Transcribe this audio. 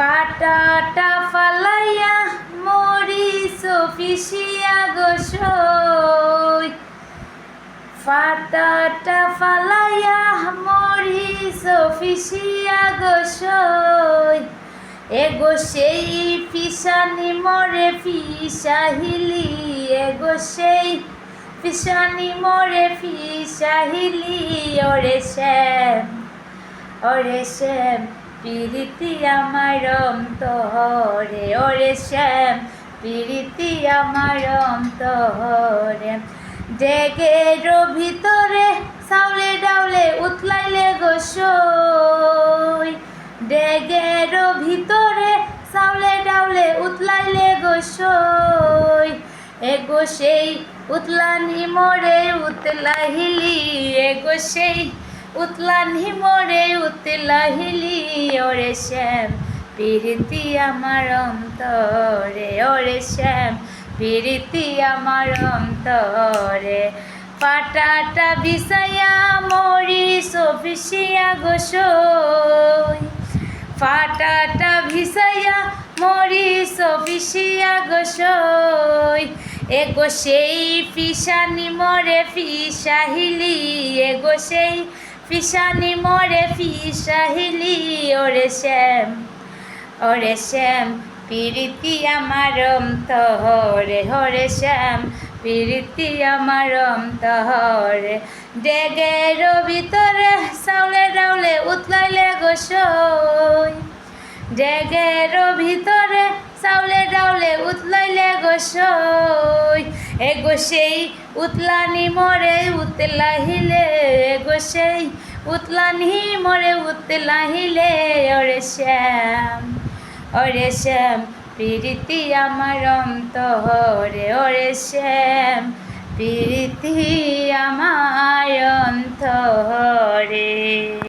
ফাটাটা ফালাইয়া মরি সফিসিয়া গোসই ফাটাটা ফালাইয়া মরি সফিসিয়া গোসই এগো সেই ফিসানি মরে ফিসাহিলি এগো সেই ফিসানি মরে ফিসাহিলি, ওরে শ্যাম ওরে শ্যাম। প্রীতি আমার অন্তরে, ওরে শ্যাম। প্রীতি আমার অন্তরে। ডেগের ভিতরে সাউলে ডাউলে উতলাইলে গোসই ডেগের ভিতরে সাউলে ডাউলে উতলাইলে গোসই এগো সেই উতলানি মোরে উতলাহিলি, এগো সেই উতলানি মোরে উতলাহিলি। ওরে শ্যাম, প্রীতি আমার অন্তরে, ওরে শ্যাম, প্রীতি আমার অন্তরে। পাটাটা বিষয়া মরি সফিসিয়া গোসই ফাটাটা ভিসাইয়া মরি সফিসিয়া গোসই এগো সেই ফিসানি মরে ফিসাহিলি এগো সেই ফিসানি মরে ফিসাহিলি ওরে শ্যাম ওরে শ্যাম, প্রীতি আমার অন্তরে হরে শ্যাম, প্রীতি আমার অন্তরে। ডেগের ভিতরে সাউলে ডাউলে উতলাইলে গোসই ডেগের ভিতরে চাউলে ডাউলে উতলাইলে গোসই এগো সেই উতলানি মরে উতলাহিলে, এগো সেই উতলানি মরে উতলাহিলে, ওরে শ্যাম ওরে শ্যাম, প্রীতি আমার অন্তরে, ওরে শ্যাম, প্রীতি আমার